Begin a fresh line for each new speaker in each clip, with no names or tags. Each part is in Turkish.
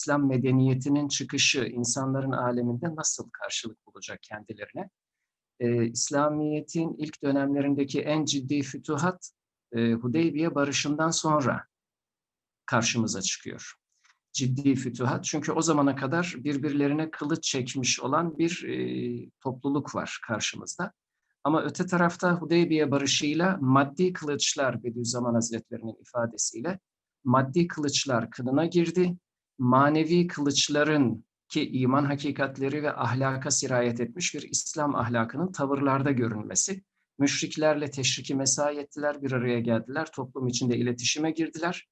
İslam medeniyetinin çıkışı insanların aleminde nasıl karşılık bulacak kendilerine? Ee, İslamiyet'in ilk dönemlerindeki en ciddi fütuhat e, Hudeybiye barışından sonra karşımıza çıkıyor. Ciddi fütuhat. Çünkü o zamana kadar birbirlerine kılıç çekmiş olan bir e, topluluk var karşımızda. Ama öte tarafta Hudeybiye barışıyla maddi kılıçlar Bediüzzaman Hazretleri'nin ifadesiyle maddi kılıçlar kınına girdi. Manevi kılıçların ki iman hakikatleri ve ahlaka sirayet etmiş bir İslam ahlakının tavırlarda görünmesi. Müşriklerle teşriki mesai ettiler, bir araya geldiler, toplum içinde iletişime girdiler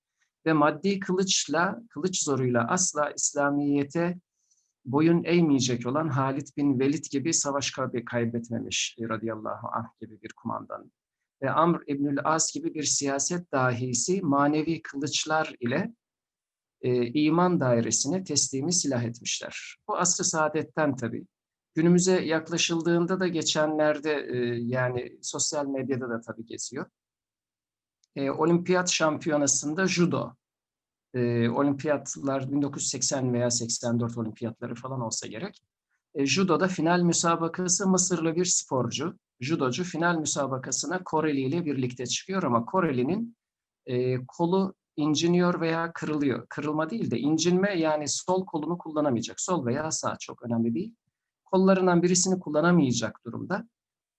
ve maddi kılıçla, kılıç zoruyla asla İslamiyete boyun eğmeyecek olan Halid bin Velid gibi savaş kaybetmemiş radıyallahu anh gibi bir kumandan ve Amr İbnül As gibi bir siyaset dahisi manevi kılıçlar ile e, iman dairesine teslimi silah etmişler. Bu asr-ı saadetten tabii. Günümüze yaklaşıldığında da geçenlerde e, yani sosyal medyada da tabii geziyor. E, olimpiyat şampiyonasında judo. E, olimpiyatlar 1980 veya 84 olimpiyatları falan olsa gerek. E, judoda final müsabakası Mısırlı bir sporcu, judocu final müsabakasına Koreli ile birlikte çıkıyor ama Koreli'nin e, kolu inciniyor veya kırılıyor. Kırılma değil de incinme yani sol kolunu kullanamayacak. Sol veya sağ çok önemli değil. Kollarından birisini kullanamayacak durumda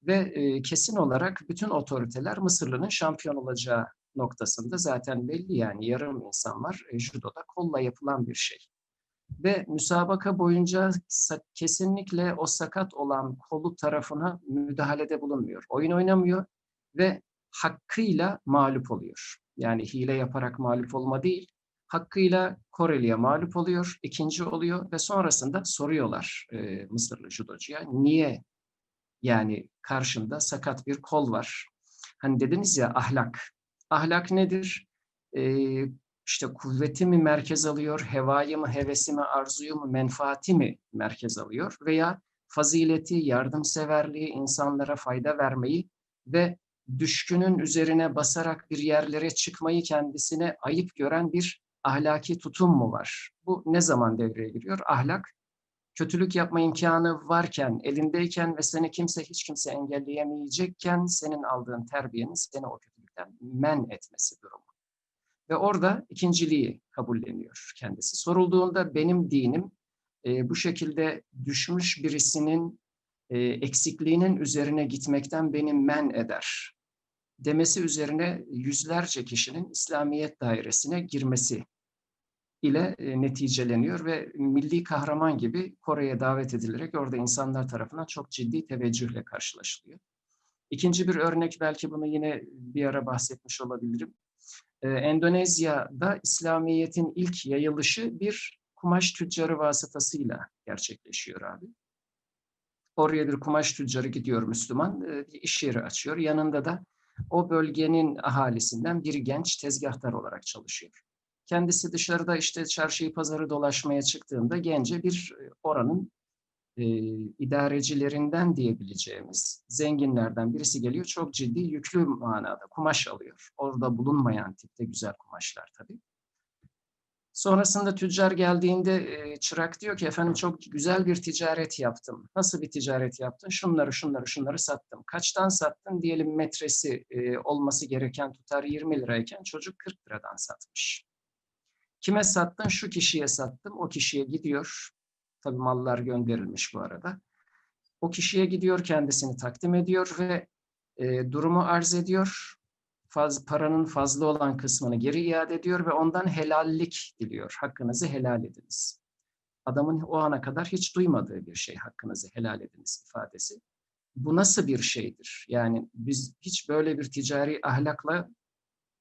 ve e, kesin olarak bütün otoriteler Mısırlı'nın şampiyon olacağı noktasında zaten belli yani yarım insan var. E, judoda kolla yapılan bir şey. Ve müsabaka boyunca kesinlikle o sakat olan kolu tarafına müdahalede bulunmuyor. Oyun oynamıyor ve hakkıyla mağlup oluyor. Yani hile yaparak mağlup olma değil, hakkıyla Koreli'ye mağlup oluyor, ikinci oluyor ve sonrasında soruyorlar e, Mısırlı judocuya niye yani karşında sakat bir kol var. Hani dediniz ya ahlak. Ahlak nedir? E, işte kuvveti mi merkez alıyor, hevayı mı, hevesi mi, arzuyu mu, menfaati mi merkez alıyor veya fazileti, yardımseverliği, insanlara fayda vermeyi ve düşkünün üzerine basarak bir yerlere çıkmayı kendisine ayıp gören bir ahlaki tutum mu var? Bu ne zaman devreye giriyor? Ahlak, kötülük yapma imkanı varken, elindeyken ve seni kimse hiç kimse engelleyemeyecekken senin aldığın terbiyenin seni o kötülükten men etmesi durumu. Ve orada ikinciliği kabulleniyor kendisi. Sorulduğunda benim dinim e, bu şekilde düşmüş birisinin e, eksikliğinin üzerine gitmekten beni men eder demesi üzerine yüzlerce kişinin İslamiyet dairesine girmesi ile e, neticeleniyor ve milli kahraman gibi Kore'ye davet edilerek orada insanlar tarafından çok ciddi teveccühle karşılaşılıyor. İkinci bir örnek belki bunu yine bir ara bahsetmiş olabilirim. Ee, Endonezya'da İslamiyet'in ilk yayılışı bir kumaş tüccarı vasıtasıyla gerçekleşiyor abi. Oraya bir kumaş tüccarı gidiyor Müslüman, e, bir iş yeri açıyor. Yanında da o bölgenin ahalisinden bir genç tezgahtar olarak çalışıyor. Kendisi dışarıda işte çarşıyı pazarı dolaşmaya çıktığında gence bir e, oranın e, idarecilerinden diyebileceğimiz zenginlerden birisi geliyor. Çok ciddi yüklü manada kumaş alıyor. Orada bulunmayan tipte güzel kumaşlar tabii. Sonrasında tüccar geldiğinde e, çırak diyor ki efendim çok güzel bir ticaret yaptım. Nasıl bir ticaret yaptın? Şunları şunları şunları sattım. Kaçtan sattın? Diyelim metresi e, olması gereken tutar 20 lirayken çocuk 40 liradan satmış. Kime sattın? Şu kişiye sattım. O kişiye gidiyor. Tabii mallar gönderilmiş bu arada. O kişiye gidiyor kendisini takdim ediyor ve e, durumu arz ediyor faz, paranın fazla olan kısmını geri iade ediyor ve ondan helallik diliyor. Hakkınızı helal ediniz. Adamın o ana kadar hiç duymadığı bir şey hakkınızı helal ediniz ifadesi. Bu nasıl bir şeydir? Yani biz hiç böyle bir ticari ahlakla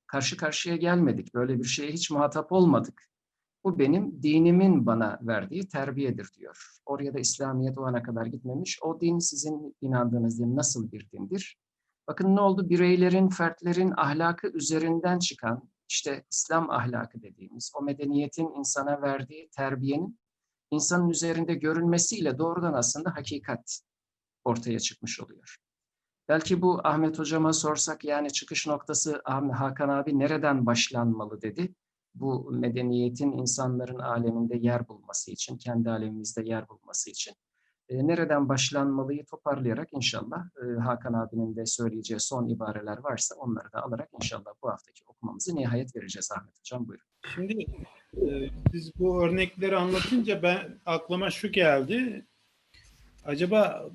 karşı karşıya gelmedik. Böyle bir şeye hiç muhatap olmadık. Bu benim dinimin bana verdiği terbiyedir diyor. Oraya da İslamiyet o ana kadar gitmemiş. O din sizin inandığınız din nasıl bir dindir? Bakın ne oldu? Bireylerin, fertlerin ahlakı üzerinden çıkan, işte İslam ahlakı dediğimiz, o medeniyetin insana verdiği terbiyenin insanın üzerinde görünmesiyle doğrudan aslında hakikat ortaya çıkmış oluyor. Belki bu Ahmet Hocama sorsak yani çıkış noktası Hakan abi nereden başlanmalı dedi. bu medeniyetin insanların aleminde yer bulması için, kendi alemimizde yer bulması için e, nereden başlanmalıyı toparlayarak inşallah e, Hakan abinin de söyleyeceği son ibareler varsa onları da alarak inşallah bu haftaki okumamızı nihayet vereceğiz Ahmet Hocam. Buyurun.
Şimdi e, biz bu örnekleri anlatınca ben aklıma şu geldi. Acaba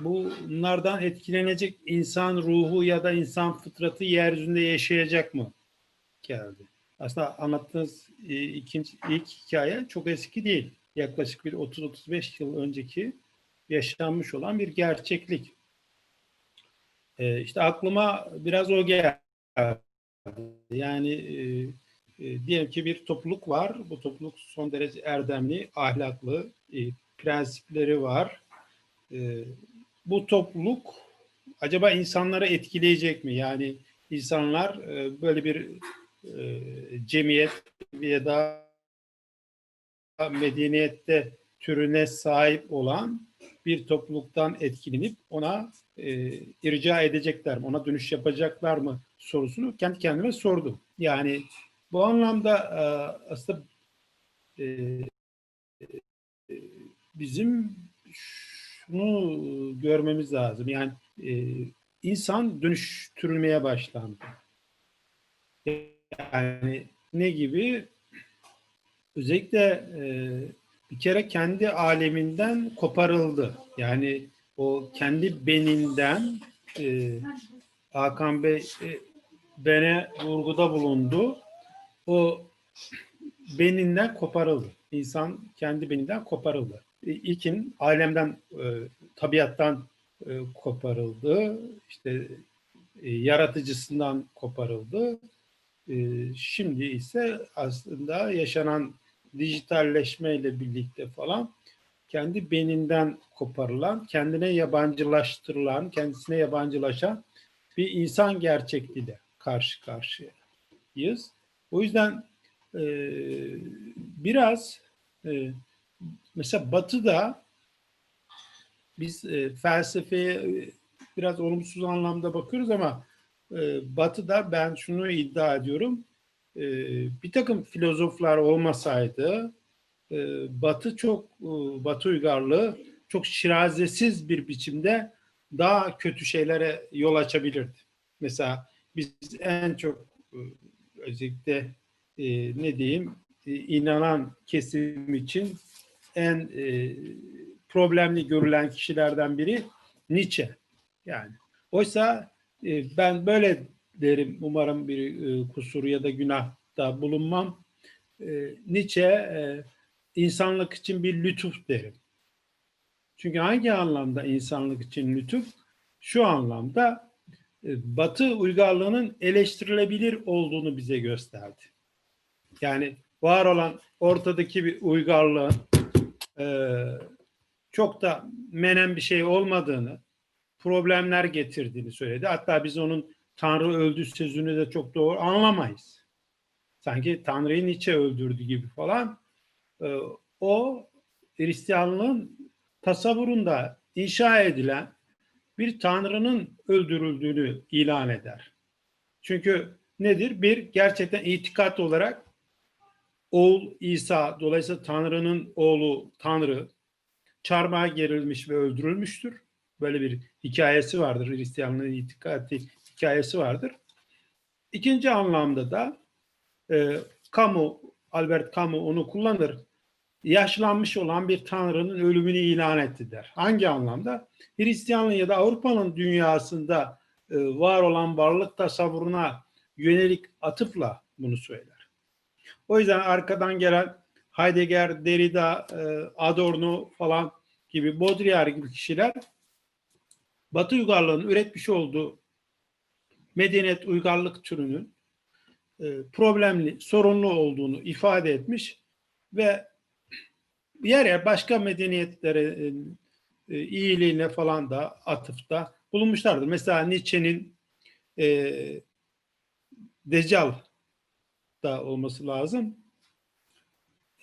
bunlardan etkilenecek insan ruhu ya da insan fıtratı yeryüzünde yaşayacak mı? Geldi. Aslında anlattığınız e, ikinci, ilk hikaye çok eski değil. Yaklaşık bir 30-35 yıl önceki yaşanmış olan bir gerçeklik. E, işte aklıma biraz o geldi. Yani e, e, diyelim ki bir topluluk var. Bu topluluk son derece erdemli, ahlaklı, e, prensipleri var. E, bu topluluk acaba insanları etkileyecek mi? Yani insanlar e, böyle bir e, cemiyet ya da medeniyette türüne sahip olan bir topluluktan etkilenip ona e, irca edecekler mi? Ona dönüş yapacaklar mı? sorusunu kendi kendime sordum. Yani bu anlamda e, aslında e, e, bizim şunu görmemiz lazım. Yani e, insan dönüştürülmeye başlandı. Yani ne gibi? Özellikle e, bir kere kendi aleminden koparıldı. Yani o kendi beninden e, Hakan Bey e, bene vurguda bulundu. O beninden koparıldı. İnsan kendi beninden koparıldı. E, İlkin alemden, e, tabiattan e, koparıldı. İşte e, yaratıcısından koparıldı. E, şimdi ise aslında yaşanan dijitalleşmeyle birlikte falan kendi beninden koparılan, kendine yabancılaştırılan, kendisine yabancılaşan bir insan gerçekliğiyle karşı karşıyayız. O yüzden e, biraz e, mesela Batı'da biz e, felsefeye e, biraz olumsuz anlamda bakıyoruz ama e, Batı'da ben şunu iddia ediyorum. E, bir takım filozoflar olmasaydı e, Batı çok e, Batı uygarlığı çok şirazesiz bir biçimde daha kötü şeylere yol açabilirdi. Mesela biz en çok e, özellikle e, ne diyeyim e, inanan kesim için en e, problemli görülen kişilerden biri Nietzsche. Yani oysa e, ben böyle derim umarım bir e, kusur ya da günahta bulunmam. E, Nietzsche e, insanlık için bir lütuf derim. Çünkü hangi anlamda insanlık için lütuf? Şu anlamda e, Batı uygarlığının eleştirilebilir olduğunu bize gösterdi. Yani var olan ortadaki bir uygarlığın e, çok da menen bir şey olmadığını, problemler getirdiğini söyledi. Hatta biz onun Tanrı öldü sözünü de çok doğru anlamayız. Sanki Tanrı'yı Nietzsche öldürdü gibi falan. E, o Hristiyanlığın tasavvurunda inşa edilen bir tanrının öldürüldüğünü ilan eder. Çünkü nedir? Bir, gerçekten itikat olarak oğul İsa, dolayısıyla Tanrı'nın oğlu Tanrı çarmıha gerilmiş ve öldürülmüştür. Böyle bir hikayesi vardır. Hristiyanlığın itikati hikayesi vardır. İkinci anlamda da e, Camus, Albert Camus onu kullanır yaşlanmış olan bir tanrının ölümünü ilan etti der. Hangi anlamda? Hristiyanlığın ya da Avrupa'nın dünyasında e, var olan varlık tasavvuruna yönelik atıfla bunu söyler. O yüzden arkadan gelen Heidegger, Derrida, e, Adorno falan gibi Baudrillard gibi kişiler Batı uygarlığının üretmiş olduğu medeniyet uygarlık türünün e, problemli, sorunlu olduğunu ifade etmiş ve yer yer başka medeniyetlere e, iyiliğine falan da atıfta bulunmuşlardır. Mesela Nietzsche'nin e, Deccal da olması lazım.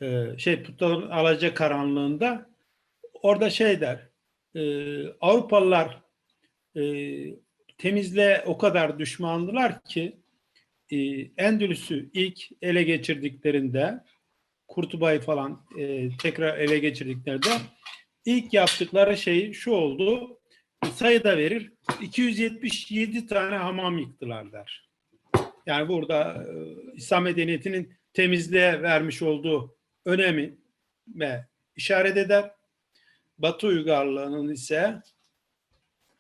E, şey putların alaca karanlığında orada şey der e, Avrupalılar e, temizle o kadar düşmandılar ki e, Endülüs'ü ilk ele geçirdiklerinde Kurtuba'yı falan e, tekrar ele geçirdiklerinde ilk yaptıkları şey şu oldu. Sayıda verir. 277 tane hamam yıktılar der. Yani burada e, İslam medeniyetinin temizliğe vermiş olduğu önemi ve işaret eder. Batı uygarlığının ise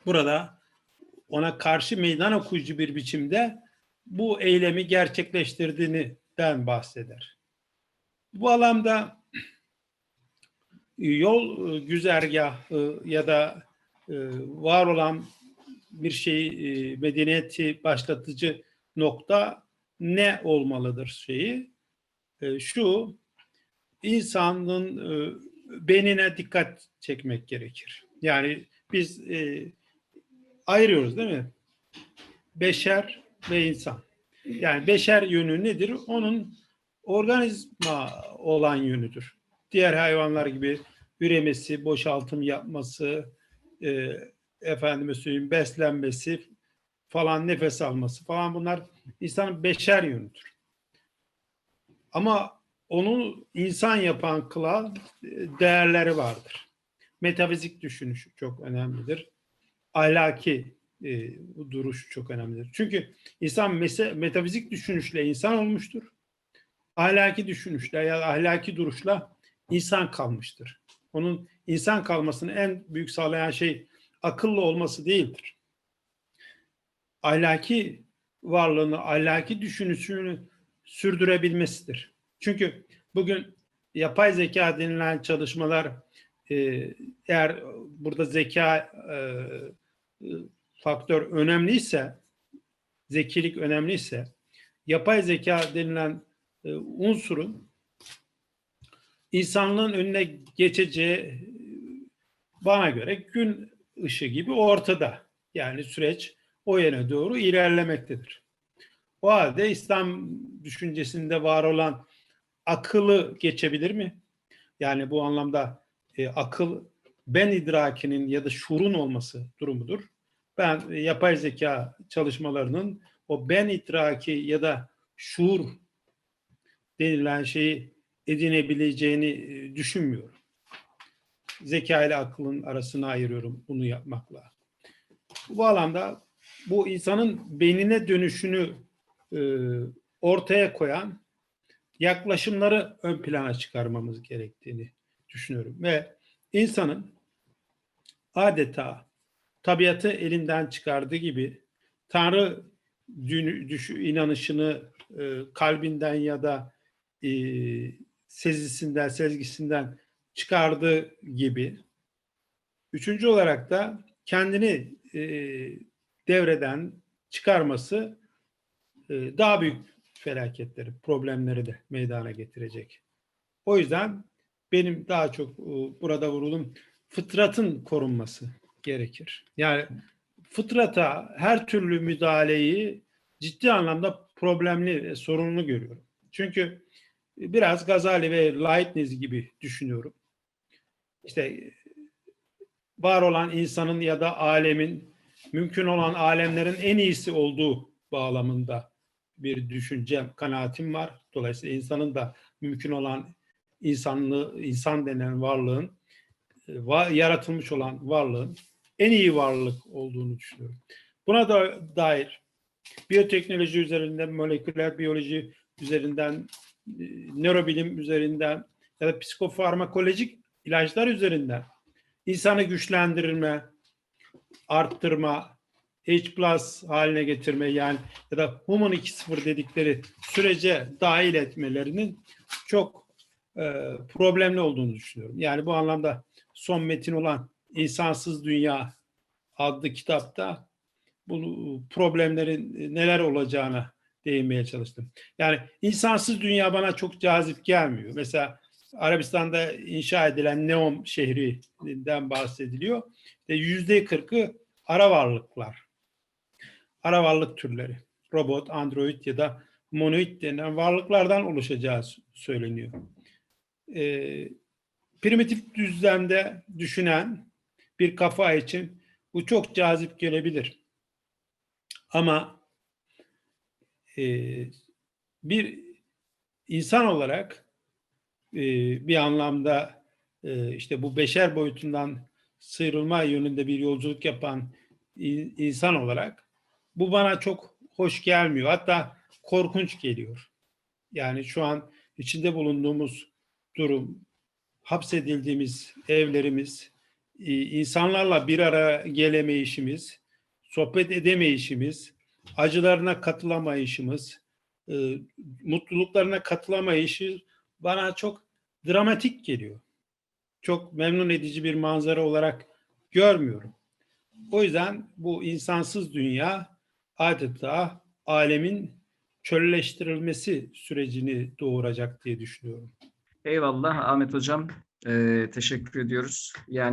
burada ona karşı meydan okuyucu bir biçimde bu eylemi gerçekleştirdiğinden bahseder. Bu alanda yol e, güzergahı ya da e, var olan bir şey medeniyeti başlatıcı nokta ne olmalıdır şeyi? Şu insanın e, beynine dikkat çekmek gerekir. Yani biz e, ayırıyoruz değil mi? Beşer ve insan. Yani beşer yönü nedir? Onun organizma olan yönüdür. Diğer hayvanlar gibi üremesi, boşaltım yapması, e, efendime söyleyeyim beslenmesi falan nefes alması falan bunlar insanın beşer yönüdür. Ama onu insan yapan kılan e, değerleri vardır. Metafizik düşünüş çok önemlidir. Ahlaki e, duruş çok önemlidir. Çünkü insan mese, metafizik düşünüşle insan olmuştur. Ahlaki düşünüşle ya da ahlaki duruşla insan kalmıştır. Onun insan kalmasını en büyük sağlayan şey akıllı olması değildir. Ahlaki varlığını, ahlaki düşünüşünü sürdürebilmesidir. Çünkü bugün yapay zeka denilen çalışmalar e, eğer burada zeka e, faktör önemliyse, zekilik önemliyse, yapay zeka denilen e, unsurun insanlığın önüne geçeceği bana göre gün ışığı gibi ortada. Yani süreç o yöne doğru ilerlemektedir. O halde İslam düşüncesinde var olan akıllı geçebilir mi? Yani bu anlamda e, akıl ben idrakinin ya da şuurun olması durumudur. Ben e, yapay zeka çalışmalarının o ben idraki ya da şuur denilen şeyi edinebileceğini e, düşünmüyorum. Zeka ile akılın arasına ayırıyorum bunu yapmakla. Bu alanda bu insanın beynine dönüşünü e, ortaya koyan yaklaşımları ön plana çıkarmamız gerektiğini düşünüyorum. Ve insanın adeta tabiatı elinden çıkardığı gibi Tanrı düş, inanışını e, kalbinden ya da e, sezisinden, sezgisinden çıkardığı gibi. Üçüncü olarak da kendini e, devreden çıkarması e, daha büyük felaketleri, problemleri de meydana getirecek. O yüzden benim daha çok e, burada vurulum fıtratın korunması gerekir. Yani fıtrata her türlü müdahaleyi ciddi anlamda problemli ve sorunlu görüyorum. Çünkü biraz Gazali ve Leibniz gibi düşünüyorum. İşte var olan insanın ya da alemin mümkün olan alemlerin en iyisi olduğu bağlamında bir düşüncem, kanaatim var. Dolayısıyla insanın da mümkün olan insanlığı, insan denen varlığın, yaratılmış olan varlığın en iyi varlık olduğunu düşünüyorum. Buna da dair biyoteknoloji üzerinden, moleküler biyoloji üzerinden, e, nörobilim üzerinden ya da psikofarmakolojik ilaçlar üzerinden insanı güçlendirme, arttırma, H plus haline getirme yani ya da Human 2.0 dedikleri sürece dahil etmelerinin çok e, problemli olduğunu düşünüyorum. Yani bu anlamda son metin olan İnsansız Dünya adlı kitapta bu problemlerin neler olacağına değinmeye çalıştım. Yani insansız dünya bana çok cazip gelmiyor. Mesela Arabistan'da inşa edilen Neom şehrinden bahsediliyor. Yüzde kırkı ara varlıklar. Ara varlık türleri. Robot, android ya da monoid denen varlıklardan oluşacağı söyleniyor. Ee, primitif düzlemde düşünen bir kafa için bu çok cazip gelebilir. Ama e, bir insan olarak e, bir anlamda e, işte bu beşer boyutundan sıyrılma yönünde bir yolculuk yapan in- insan olarak bu bana çok hoş gelmiyor. Hatta korkunç geliyor. Yani şu an içinde bulunduğumuz durum, hapsedildiğimiz evlerimiz, e, insanlarla bir araya gelemeyişimiz, sohbet edemeyişimiz, acılarına katılamayışımız, e, mutluluklarına katılamayışı bana çok dramatik geliyor. Çok memnun edici bir manzara olarak görmüyorum. O yüzden bu insansız dünya adeta alemin çölleştirilmesi sürecini doğuracak diye düşünüyorum.
Eyvallah Ahmet Hocam. Ee, teşekkür ediyoruz. Yani